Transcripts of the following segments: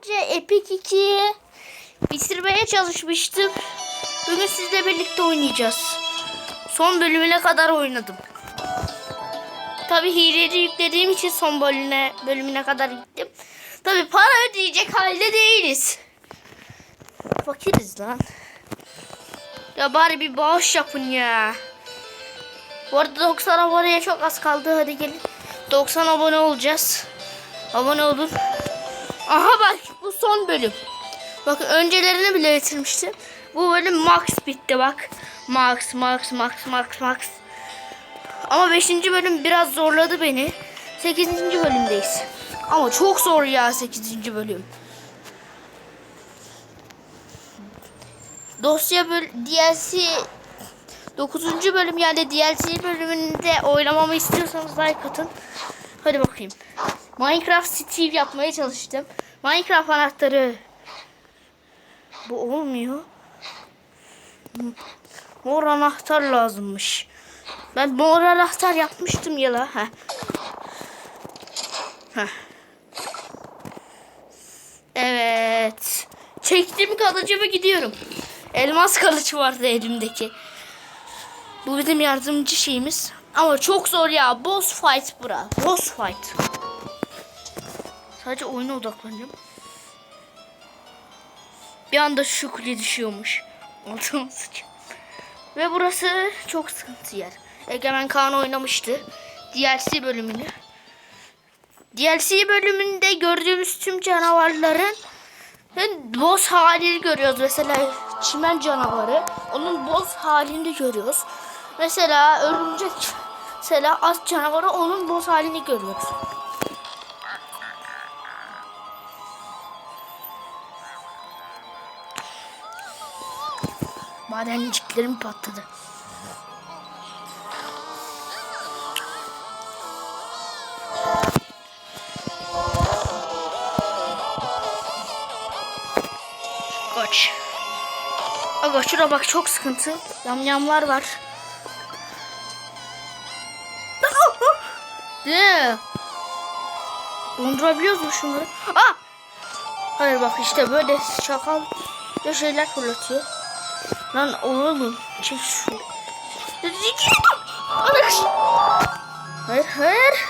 önce Epic 2'yi bitirmeye çalışmıştım. Bugün sizle birlikte oynayacağız. Son bölümüne kadar oynadım. Tabi hileci yüklediğim için son bölümüne, bölümüne kadar gittim. Tabi para ödeyecek halde değiliz. Fakiriz lan. Ya bari bir bağış yapın ya. Bu arada 90 aboneye çok az kaldı. Hadi gelin. 90 abone olacağız. Abone olun. Aha bak bu son bölüm. Bakın öncelerini bile bitirmiştim. Bu bölüm max bitti bak. Max, max, max, max, max. Ama 5. bölüm biraz zorladı beni. 8. bölümdeyiz. Ama çok zor ya 8. bölüm. Dosya böl DLC 9. bölüm yani DLC bölümünde oylamamı istiyorsanız like atın. Hadi bakayım. Minecraft Steve yapmaya çalıştım. Minecraft anahtarı. Bu olmuyor. Mor anahtar lazımmış. Ben mor anahtar yapmıştım ya la. Heh. Heh. Evet. Çektim kılıcımı gidiyorum. Elmas kılıç vardı elimdeki. Bu bizim yardımcı şeyimiz. Ama çok zor ya. Boss fight bura. Boss fight. Sadece oyuna odaklanacağım. Bir anda şu kule düşüyormuş. Altıma sıçıyor. Ve burası çok sıkıntı yer. Egemen Kaan oynamıştı. DLC bölümünü. DLC bölümünde gördüğümüz tüm canavarların boss halini görüyoruz. Mesela çimen canavarı. Onun boss halini görüyoruz. Mesela örümcek mesela at canavarı onun boss halini görüyoruz. Madenciklerim patladı. Kaç. Aga şura bak çok sıkıntı. Yamyamlar var. De. Dondurabiliyoruz mu şunları? Aa! Hayır bak işte böyle şakal bir şeyler fırlatıyor. Lan oğlum çek şu. Hayır hayır.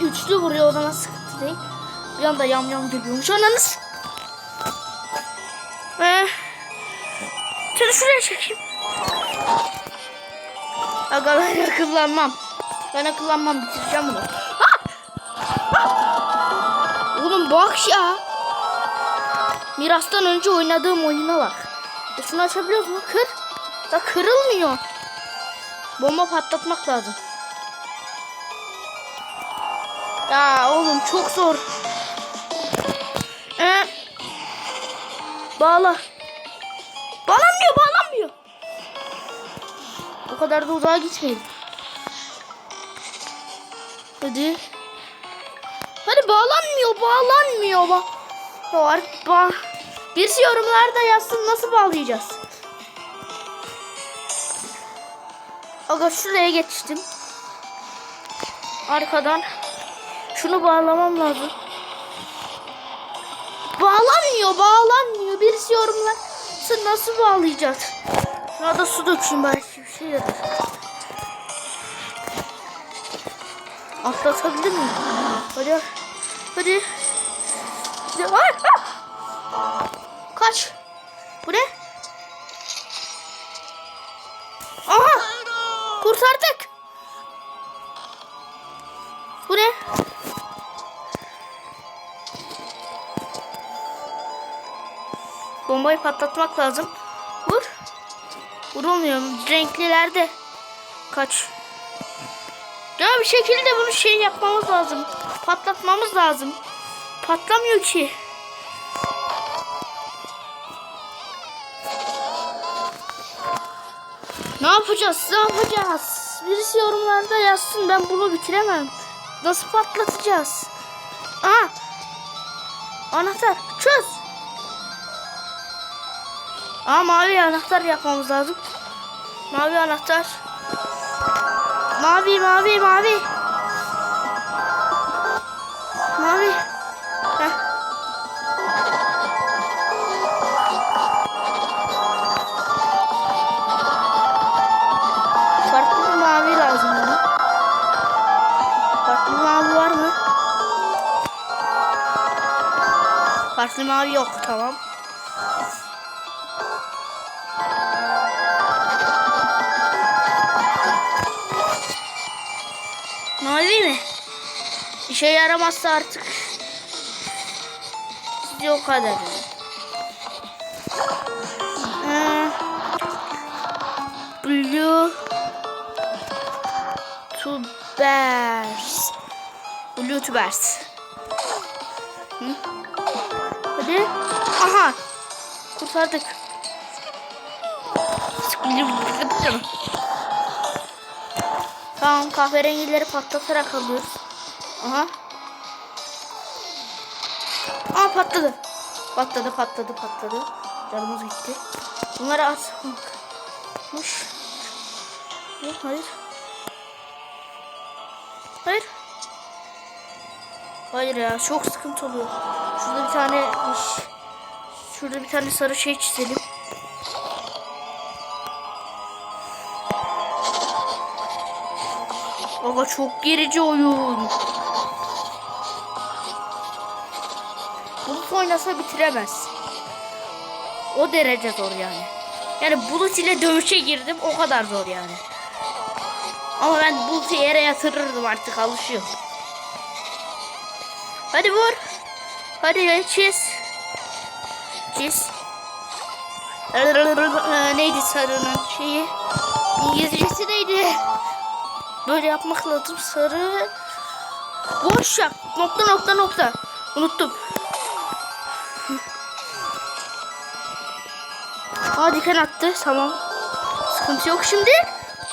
Üçlü vuruyor o zaman sıkıntı değil. Bir anda yam yam geliyormuş ananız. Ee, seni şuraya çekeyim. Aga ben akıllanmam. Ben akıllanmam bitireceğim bunu. Ha! Ha! Oğlum bak ya. Miras'tan önce oynadığım oyuna bak. E şunu açabiliyoruz mu? Kır. Da kırılmıyor. Bomba patlatmak lazım. Ya oğlum çok zor. Ee, bağla. Bağlanmıyor, bağlanmıyor. O kadar da uzağa gitmeyelim. Hadi. Hadi bağlanmıyor, bağlanmıyor. Ba ya ba Birisi yorumlarda yazsın nasıl bağlayacağız. Aga şuraya geçtim. Arkadan. Şunu bağlamam lazım. Bağlanmıyor, bağlanmıyor. Birisi yorumlasın nasıl bağlayacağız. Şuna da su dökeyim belki bir şey yarar. Atlatabilir miyim? Hadi. Hadi. Hadi. Ay, Kurtardık. Bu ne? Bombayı patlatmak lazım. Vur. Vurulmuyor. Renklilerde. Kaç. Ya bir şekilde bunu şey yapmamız lazım. Patlatmamız lazım. Patlamıyor ki. Ne yapacağız? Ne yapacağız? Birisi yorumlarda yazsın. Ben bunu bitiremem. Nasıl patlatacağız? Aha. Anahtar. Çöz. Aa mavi anahtar yapmamız lazım. Mavi anahtar. Mavi mavi mavi. Mavi. Farklı mavi yok tamam. Mavi mi? İşe yaramazsa artık size o kadar. Blue tubers. Blue tubers. Hı? Hadi. Aha. Kurtardık. Tamam kahverengileri patlatarak alıyoruz. Aha. Aa patladı. Patladı patladı patladı. Canımız gitti. Bunları atmış. Yok hayır. Hayır. Hayır ya çok sıkıntı oluyor. Şurada bir tane şurada bir tane sarı şey çizelim. Ama çok gerici oyun. Bulut oynasa bitiremez. O derece zor yani. Yani Bulut ile dövüşe girdim o kadar zor yani. Ama ben Bulut'u yere yatırırdım artık alışıyor. Hadi vur. Hadi çiz. Çiz. Neydi sarının şeyi? İngilizcesi neydi? Böyle yapmak lazım. Sarı. Boş yap. Nokta nokta nokta. Unuttum. Aa diken attı. Tamam. Sıkıntı yok şimdi.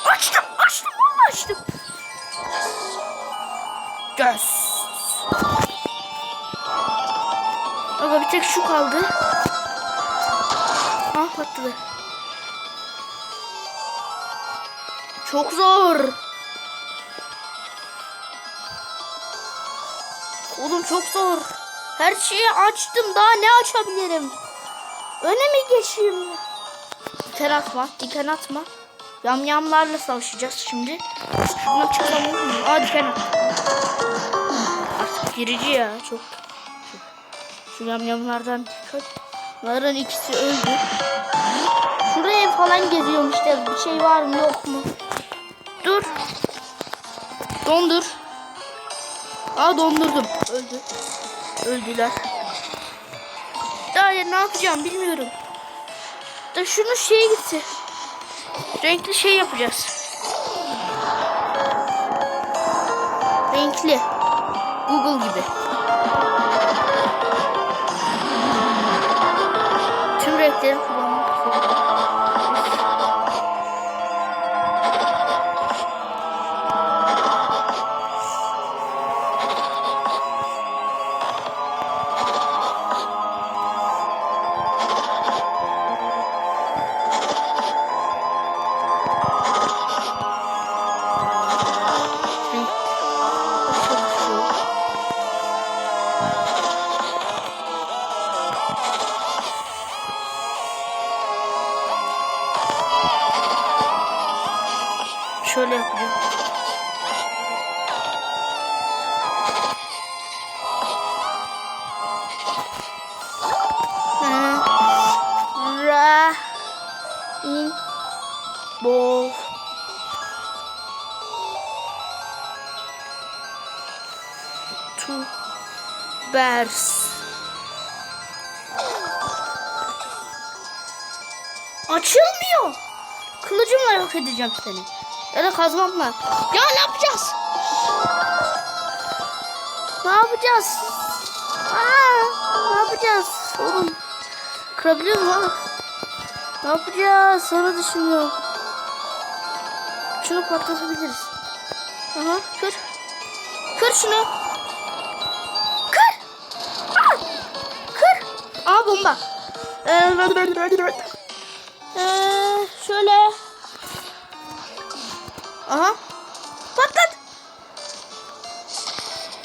Açtım. Açtım. Açtım. Göz. Ama bir tek şu kaldı. Ah patladı. Çok zor. Oğlum çok zor. Her şeyi açtım. Daha ne açabilirim? Öne mi geçeyim? Diken atma. Diken atma. Yamyamlarla savaşacağız şimdi. Şuradan mu? Aa diken at. Artık girici ya. Çok. Şu yamyamlardan dikkat. Bunların ikisi öldü. Şuraya falan geziyorum işte. Bir şey var mı yok mu? Dur. Dondur. Aa dondurdum. Öldü. Öldüler. Daha ya ne yapacağım bilmiyorum. Da şunu şeye gitse. Renkli şey yapacağız. Renkli. Google gibi. İstiyorum. Bol tu bers Açılmıyor. Kılıcımla yok edeceğim seni. Ya da kazmamla. Ya ne yapacağız? Ne yapacağız? Aa, ne yapacağız? Oğlum. Kırabiliyor mu? Ne yapacağız? Sonra düşünüyorum. Şunu patlatabiliriz. Aha kır. Kır şunu. Kır. Aa, kır. Aa bomba. Ee, ee, şöyle. Aha. Patlat.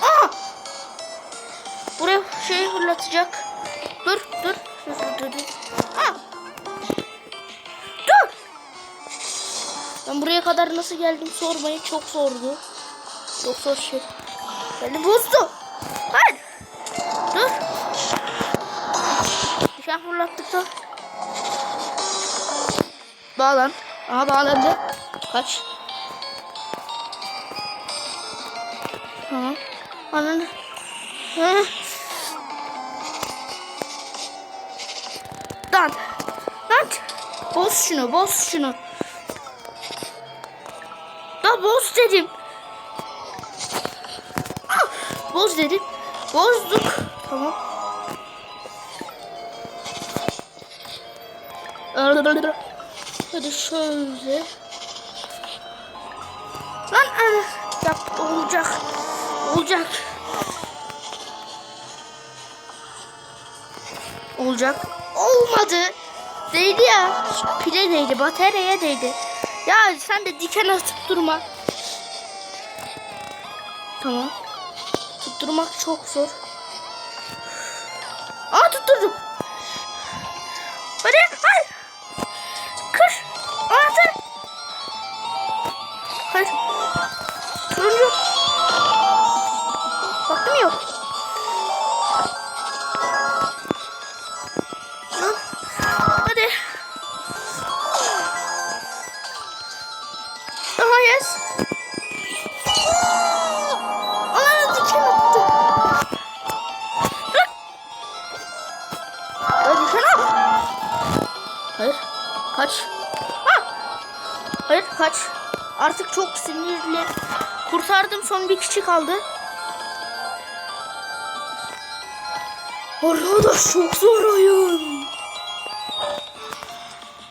Aha. Buraya şey fırlatacak. Dur, dur. Dur, dur, dur. Aa. Ben buraya kadar nasıl geldim sormayın. Çok zordu. Çok zor şey. Beni bozdu. Hayır. Dur. attık da. Bağlan. Aha bağlandı. Kaç. Tamam. Ananı. Hı. Lan. Lan. Boz şunu, boz şunu. Da boz dedim. Ah, Boz dedim. Bozduk. Tamam. Hadi şöyle. Lan ah, yap olacak. Olacak. Olacak. Olmadı. Değdi ya. Pile değdi. Bataryaya değdi. Ya sen de diken atıp durma. Tamam. Tutturmak çok zor. Aa tutturdum. Hadi hayır. Kır. Anahtar. Hayır. Turuncu. Baktım yok. Kaç. Ha. Hayır kaç. Artık çok sinirli. Kurtardım son bir kişi kaldı. Arkadaş çok zor oyun.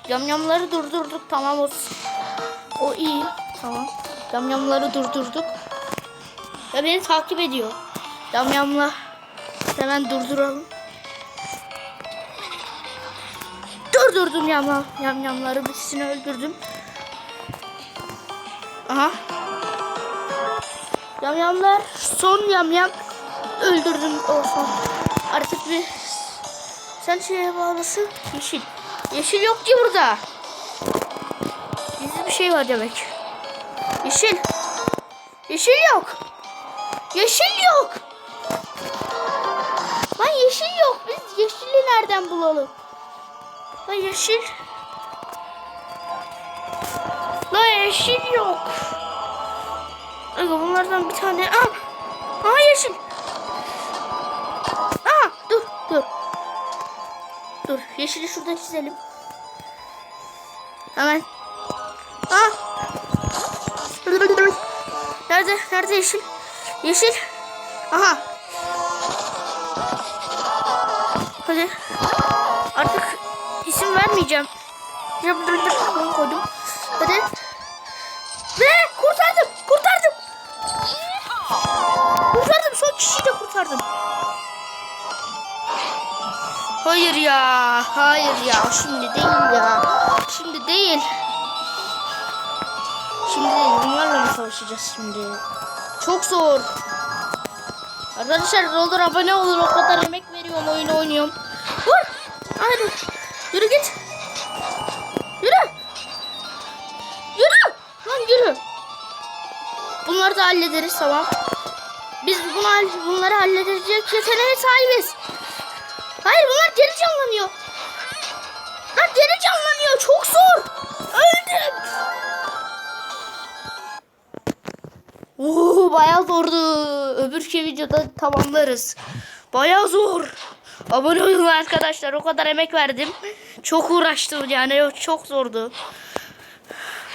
Yamyamları durdurduk tamam o, o iyi tamam. Yamyamları durdurduk. Ve beni takip ediyor. Yamyamla hemen durduralım. Durdurdum yamyam, yamyamları birisini öldürdüm. Aha. Yamyamlar son yamyam öldürdüm olsun. Artık bir sen şeye bağlasın. Yeşil. Yeşil yok ki burada. Gizli bir şey var demek. Yeşil. Yeşil yok. Yeşil yok. Lan yeşil yok. Biz yeşili nereden bulalım? Lan yeşil. Lan yeşil yok. Aga bunlardan bir tane. Aa, aa yeşil. Aa dur dur. Dur yeşili şurada çizelim. Hemen. Aa. Nerede? Nerede yeşil? Yeşil. Aha. Hadi. Artık isim vermeyeceğim. Bunu koydum. Hadi. Ve kurtardım. Kurtardım. Kurtardım. Son kişiyi de kurtardım. Hayır ya. Hayır ya. Şimdi değil ya. Şimdi değil. Şimdi değil. Bunlarla mı savaşacağız şimdi? Çok zor. Arkadaşlar olur abone olun. O kadar emek veriyorum. Oyun oynuyorum. Vur. Hadi. Yürü git. Yürü. Yürü. Lan yürü. Bunları da hallederiz tamam. Biz bunu, bunları halledecek yeteneğe sahibiz. Hayır bunlar geri canlanıyor. Lan geri canlanıyor. Çok zor. Öldüm. Oo bayağı zordu. Öbürki videoda tamamlarız. Bayağı zor. Abone olun arkadaşlar. O kadar emek verdim. Çok uğraştım yani. Çok zordu.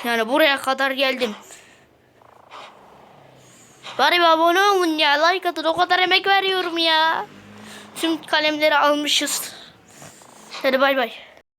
Yani buraya kadar geldim. Bari abone olun ya. Like atın. O kadar emek veriyorum ya. Tüm kalemleri almışız. Hadi bay bay.